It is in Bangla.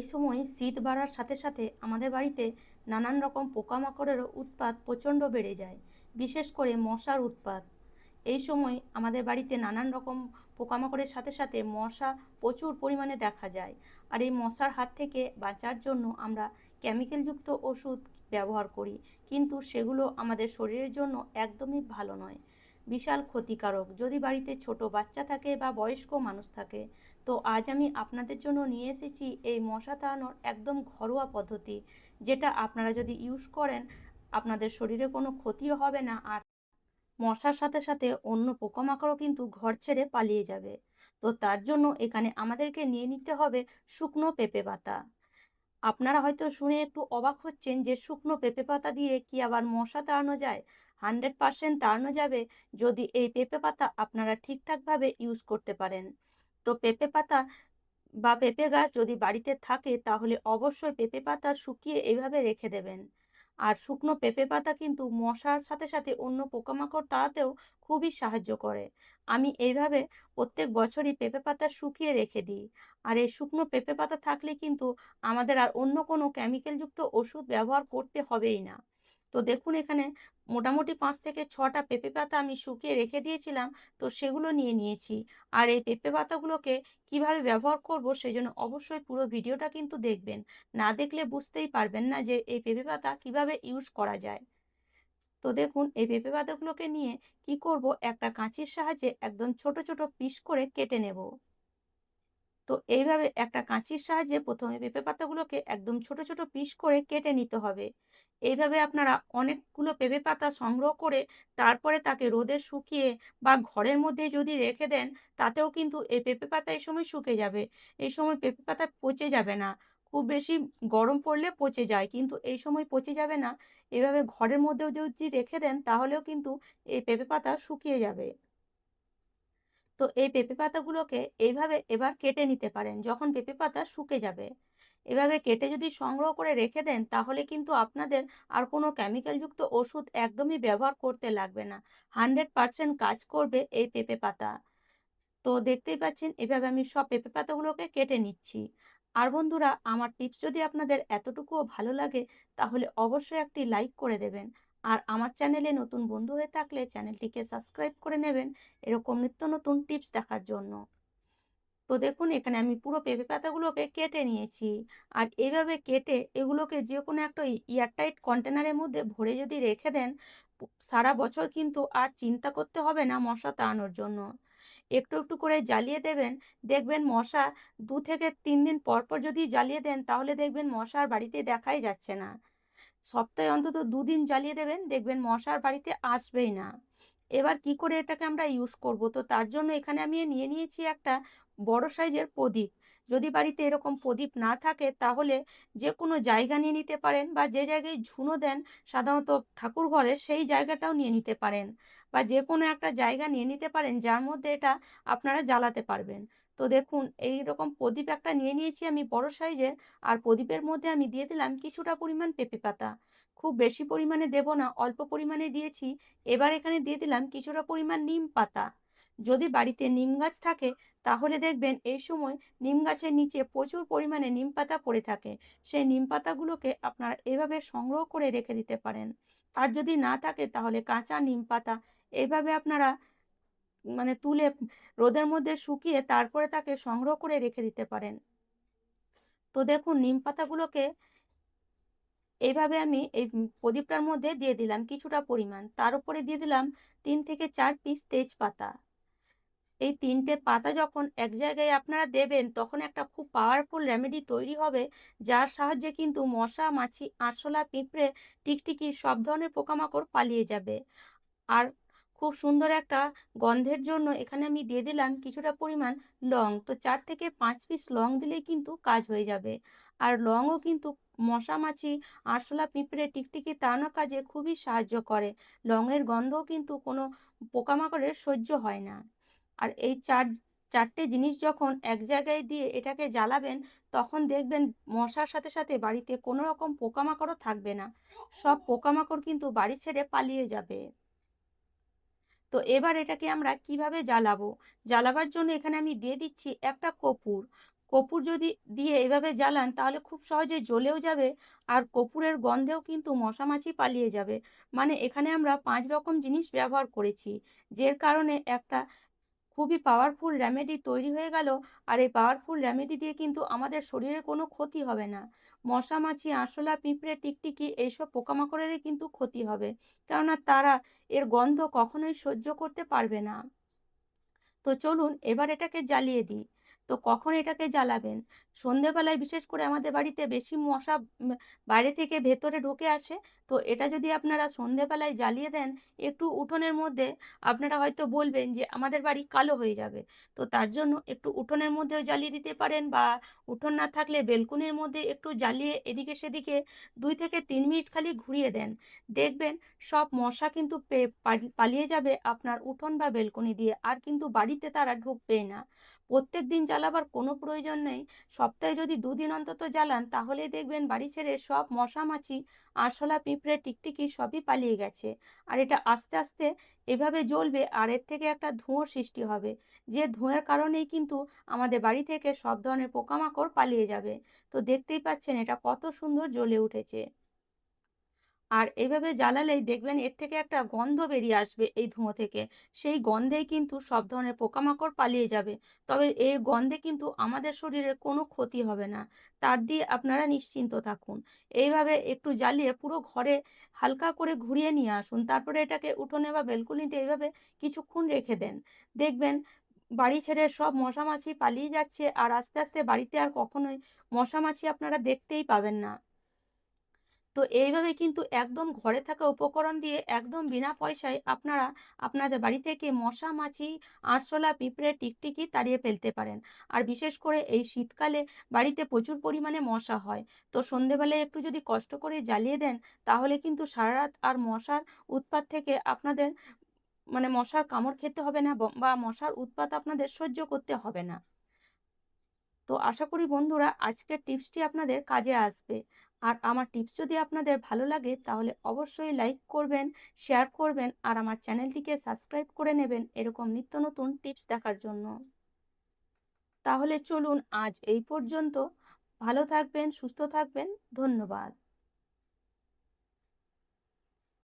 এই সময় শীত বাড়ার সাথে সাথে আমাদের বাড়িতে নানান রকম পোকামাকড়েরও উৎপাত প্রচণ্ড বেড়ে যায়, বিশেষ করে মশার উৎপাত। এই সময় আমাদের বাড়িতে নানান রকম পোকামাকড়ের সাথে সাথে মশা প্রচুর পরিমাণে দেখা যায়। আর এই মশার হাত থেকে বাঁচার জন্য আমরা কেমিক্যালযুক্ত ওষুধ ব্যবহার করি, কিন্তু সেগুলো আমাদের শরীরের জন্য একদমই ভালো নয়। বিশাল ক্ষতিকারক। যদি বাড়িতে ছোট বাচ্চা থাকে বা বয়স্ক মানুষ থাকে, তো আজ আমি আপনাদের জন্য নিয়ে এসেছি এই মশা তাড়ানোর একদম ঘরোয়া পদ্ধতি, যেটা আপনারা যদি ইউজ করেন, আপনাদের শরীরে কোনো ক্ষতিও হবে না আর মশার সাথে সাথে অন্য পোকামাকড়ও কিন্তু ঘর ছেড়ে পালিয়ে যাবে। তো তার জন্য এখানে আমাদেরকে নিয়ে নিতে হবে শুকনো পেঁপে পাতা। আপনারা হয়তো শুনে একটু অবাক হচ্ছেন যে শুকনো পেঁপে পাতা দিয়ে কি আবার মশা তাড়ানো যায়? হান্ড্রেড পার্সেন্ট তাড়ানো যাবে যদি এই পেঁপে পাতা আপনারা ঠিকঠাকভাবে ইউজ করতে পারেন। তো পেঁপে পাতা বা পেঁপে গাছ যদি বাড়িতে থাকে তাহলে অবশ্যই পেঁপে পাতা শুকিয়ে এভাবে রেখে দেবেন। আর শুকনো পেঁপে পাতা কিন্তু মশার সাথে সাথে অন্য পোকামাকড় তাড়াতেও খুবই সাহায্য করে। আমি এইভাবে প্রত্যেক বছরই পেঁপে পাতা শুকিয়ে রেখে দিই। আর এই শুকনো পেঁপে পাতা থাকলে কিন্তু আমাদের আর অন্য কোনো কেমিক্যালযুক্ত ওষুধ ব্যবহার করতে হবেই না। তো দেখুন এখানে মোটামুটি পাঁচ থেকে ছটা পেঁপে পাতা আমি শুকিয়ে রেখে দিয়েছিলাম, তো সেগুলো নিয়ে নিয়েছি। আর এই পেঁপে পাতাগুলোকে কীভাবে ব্যবহার করব সেজন্য অবশ্যই পুরো ভিডিওটা কিন্তু দেখবেন। না দেখলে বুঝতেই পারবেন না যে এই পেঁপে পাতা কীভাবে ইউজ করা যায়। তো দেখুন এই পেঁপে পাতাগুলোকে নিয়ে কি করব, একটা কাঁচির সাহায্যে একদম ছোট ছোট পিস করে কেটে নেব। তো এইভাবে একটা কাঁচির সাহায্যে প্রথমে পেঁপে পাতাগুলোকে একদম ছোট ছোট পিস করে কেটে নিতে হবে। এইভাবে আপনারা অনেকগুলো পেঁপে পাতা সংগ্রহ করে তারপরে তাকে রোদে শুকিয়ে বা ঘরের মধ্যে যদি রেখে দেন, তাতেও কিন্তু এই পেঁপে পাতা এই সময় শুকে যাবে। এই সময় পেঁপে পাতা পচে যাবে না। খুব বেশি গরম পড়লে পচে যায়, কিন্তু এই সময় পচে যাবে না। এভাবে ঘরের মধ্যেও যদি রেখে দেন, তাহলেও কিন্তু এই পেঁপে পাতা শুকিয়ে যাবে। তো এই পেঁপে পাতাগুলোকে এইভাবে এবার কেটে নিতে পারেন যখন পেঁপে পাতা শুকে যাবে। এভাবে কেটে যদি সংগ্রহ করে রেখে দেন তাহলে কিন্তু আপনাদের আর কোনো কেমিক্যালযুক্ত ওষুধ একদমই ব্যবহার করতে লাগবে না। হান্ড্রেড পারসেন্ট কাজ করবে এই পেঁপে পাতা। তো দেখতেই পাচ্ছেন এভাবে আমি সব পেঁপে পাতাগুলোকে কেটে নিচ্ছি। আর বন্ধুরা, আমার টিপস যদি আপনাদের এতটুকুও ভালো লাগে তাহলে অবশ্যই একটি লাইক করে দেবেন। আর আমার চ্যানেলে নতুন বন্ধু হয়ে থাকলে চ্যানেলটিকে সাবস্ক্রাইব করে নেবেন এরকম নিত্য নতুন টিপস দেখার জন্য। তো দেখুন, এখানে আমি পুরো পেঁপে পাতাগুলোকে কেটে নিয়েছি। আর এইভাবে কেটে এগুলোকে যে কোনো একটা এয়ারটাইট কন্টেনারের মধ্যে ভরে যদি রেখে দেন সারা বছর কিন্তু আর চিন্তা করতে হবে না মশা তাড়ানোর জন্য। একটু একটু করে জ্বালিয়ে দেবেন। দেখবেন মশা দু থেকে তিন দিন পর পর যদি জ্বালিয়ে দেন, তাহলে দেখবেন মশার বাড়িতে দেখাই যাচ্ছে না। সপ্তাহে অন্তত দুদিন জ্বালিয়ে দেবেন, দেখবেন মশার বাড়িতে আসবেই না। এবার কি করে এটাকে আমরা ইউজ করব? তো তার জন্য এখানে আমি নিয়ে নিয়েছি একটা বড় সাইজের প্রদীপ। যদি বাড়িতে এরকম প্রদীপ না থাকে, তাহলে যে কোনো জায়গা নিয়ে নিতে পারেন বা যে জায়গায় ঝুনো দেন, সাধারণত ঠাকুর ঘরে সেই জায়গাটাও নিয়ে নিতে পারেন। বা যে কোনো একটা জায়গা নিয়ে নিতে পারেন, যার মধ্যে এটা আপনারা জ্বালাতে পারবেন। তো দেখুন এই রকম প্রদীপ একটা নিয়ে নিয়েছি আমি বড় সাইজের। আর প্রদীপের মধ্যে আমি দিয়ে দিলাম কিছুটা পরিমাণ পেঁপে পাতা। খুব বেশি পরিমাণে দেব না, অল্প পরিমাণে দিয়েছি। এবার এখানে দিয়ে দিলাম কিছুটা পরিমাণ নিম পাতা। যদি বাড়িতে নিম গাছ থাকে, তাহলে দেখবেন এই সময় নিম গাছের নিচে প্রচুর পরিমাণে নিম পাতা পড়ে থাকে। সেই নিম পাতাগুলোকে আপনারা এভাবে সংগ্রহ করে রেখে দিতে পারেন। আর যদি না থাকে, তাহলে কাঁচা নিম পাতা। এইভাবে আপনারা মানে তুলে রোদের মধ্যে শুকিয়ে তারপরে তাকে সংগ্রহ করে রেখে দিতে পারেন। তো দেখুন, নিম পাতাগুলোকে এইভাবে আমি এই প্রদীপটার মধ্যে দিয়ে দিলাম কিছুটা পরিমাণ। তার উপরে দিয়ে দিলাম তিন থেকে চার পিস তেজপাতা। এই তিনটে পাতা যখন এক জায়গায় আপনারা দেবেন, তখন একটা খুব পাওয়ারফুল রেমেডি তৈরি হবে, যার সাহায্যে কিন্তু মশা, মাছি, আরশোলা, পিঁপড়ে টিকটিকি সব ধরনের পোকামাকড় পালিয়ে যাবে। আর খুব সুন্দর একটা গন্ধের জন্য এখানে আমি দিয়ে দিলাম কিছুটা পরিমাণ লং। তো চার থেকে পাঁচ পিস লং দিলেই কিন্তু কাজ হয়ে যাবে। আর লংও কিন্তু মশা মাছি, আরশোলা পিঁপড়ে, টিকটিকি তাড়ানোর কাজে খুবই সাহায্য করে। লংয়ের গন্ধও কিন্তু কোনো পোকামাকড়ের সহ্য হয় না। আর এই চার, চারটে জিনিস যখন এক জায়গায় দিয়ে এটাকে জ্বালাবেন, তখন দেখবেন মশার সাথে সাথে বাড়িতে কোনো রকম পোকামাকড়ও থাকবে না। সব পোকামাকড় কিন্তু বাড়ি ছেড়ে পালিয়ে যাবে। তো এবার এটাকে আমরা কীভাবে জ্বালাবো? জ্বালাবার জন্য এখানে আমি দিয়ে দিচ্ছি একটা কপুর। কপুর যদি দিয়ে এভাবে জ্বালান তাহলে খুব সহজে জ্বলেও যাবে আর কপুরের গন্ধেও কিন্তু মশামাছি পালিয়ে যাবে। মানে এখানে আমরা পাঁচ রকম জিনিস ব্যবহার করেছি। যে কারণে একটা খুবই পাওয়ারফুল রেমেডি তৈরি হয়ে গেল। আর এই পাওয়ারফুল রেমেডি দিয়ে কিন্তু আমাদের শরীরের কোনো ক্ষতি হবে না। মশা, মাছি আঁশলা পিঁপড়ে, টিকটিকি এইসব পোকামাকড়েরই কিন্তু ক্ষতি হবে। কেননা তারা এর গন্ধ কখনোই সহ্য করতে পারবে না। তো চলুন এবার এটাকে জ্বালিয়ে দিই। তো কখন এটাকে জ্বালাবেন? সন্ধেবেলায় বিশেষ করে আমাদের বাড়িতে বেশি মশা বাইরে থেকে ভেতরে ঢুকে আসে, তো এটা যদি আপনারা সন্ধেবেলায় জ্বালিয়ে দেন, একটু উঠোনের মধ্যে আপনারা হয়তো বলবেন যে, আমাদের বাড়ি কালো হয়ে যাবে। তো তার জন্য একটু উঠোনের মধ্যেও জ্বালিয়ে দিতে পারেন বা উঠোন না থাকলে বেলকুনির মধ্যে একটু জ্বালিয়ে এদিকে সেদিকে দুই থেকে তিন মিনিট খালি ঘুরিয়ে দেন। দেখবেন সব মশা কিন্তু পালিয়ে যাবে আপনার উঠোন বা বেলকুনি দিয়ে, আর কিন্তু বাড়িতে তারা ঢুকবেই না। প্রত্যেক দিন জ্বালাবার কোনো প্রয়োজন নেই। সপ্তাহে যদি দুদিন অন্তত জ্বালান তাহলে দেখবেন বাড়ি ছেড়ে সব মশা মাছি আরশোলা, পিঁপড়ে, টিকটিকি সবই পালিয়ে গেছে। আর এটা আস্তে আস্তে এভাবে জ্বলবে, আর এর থেকে একটা ধোঁয়ার সৃষ্টি হবে। যে ধোঁয়ার কারণেই কিন্তু আমাদের বাড়ি থেকে সব ধরনের পোকামাকড় পালিয়ে যাবে। তো দেখতেই পাচ্ছেন এটা কত সুন্দর জ্বলে উঠেছে। আর এভাবে জ্বালালেই দেখবেন এর থেকে একটা গন্ধ বেরিয়ে আসবে এই ধোঁয়া থেকে। সেই গন্ধেই কিন্তু সব ধরনের পোকামাকড় পালিয়ে যাবে। তবে এই গন্ধে কিন্তু আমাদের শরীরে কোনো ক্ষতি হবে না। তার দিয়ে আপনারা নিশ্চিন্ত থাকুন। এইভাবে একটু জ্বালিয়ে পুরো ঘরে হালকা করে ঘুরিয়ে নিয়ে আসুন। তারপরে এটাকে উঠোনে বা বেলকুনিতে এইভাবে কিছুক্ষণ রেখে দেন। দেখবেন বাড়ি ছেড়ে সব মশামাছি পালিয়ে যাচ্ছে আর আস্তে আস্তে বাড়িতে আর কখনোই মশামাছি আপনারা দেখতেই পাবেন না। তো এইভাবে কিন্তু একদম ঘরে থাকা উপকরণ দিয়ে একদম বিনা পয়সায় আপনারা আপনাদের বাড়ি থেকে মশা, মাছি, আরশোলা, পিঁপড়ে, টিকটিকি তাড়িয়ে ফেলতে পারেন। আর বিশেষ করে এই শীতকালে বাড়িতে প্রচুর পরিমাণে মশা হয়। তো সন্ধেবেলায় একটু যদি কষ্ট করে জ্বালিয়ে দেন, তাহলে কিন্তু সারা রাত আর মশার উৎপাত থেকে আপনাদের মানে মশার কামড় খেতে হবে না বা মশার উৎপাত আপনাদের সহ্য করতে হবে না। তো আশা করি বন্ধুরা, আজকের টিপসটি আপনাদের কাজে আসবে। আর আমার টিপস যদি আপনাদের ভালো লাগে, তাহলে অবশ্যই লাইক করবেন শেয়ার করবেন আর আমার চ্যানেলটিকে সাবস্ক্রাইব করে নেবেন এরকম নিত্য নতুন টিপস দেখার জন্য। তাহলে চলুন আজ এই পর্যন্ত। ভালো থাকবেন, সুস্থ থাকবেন, ধন্যবাদ।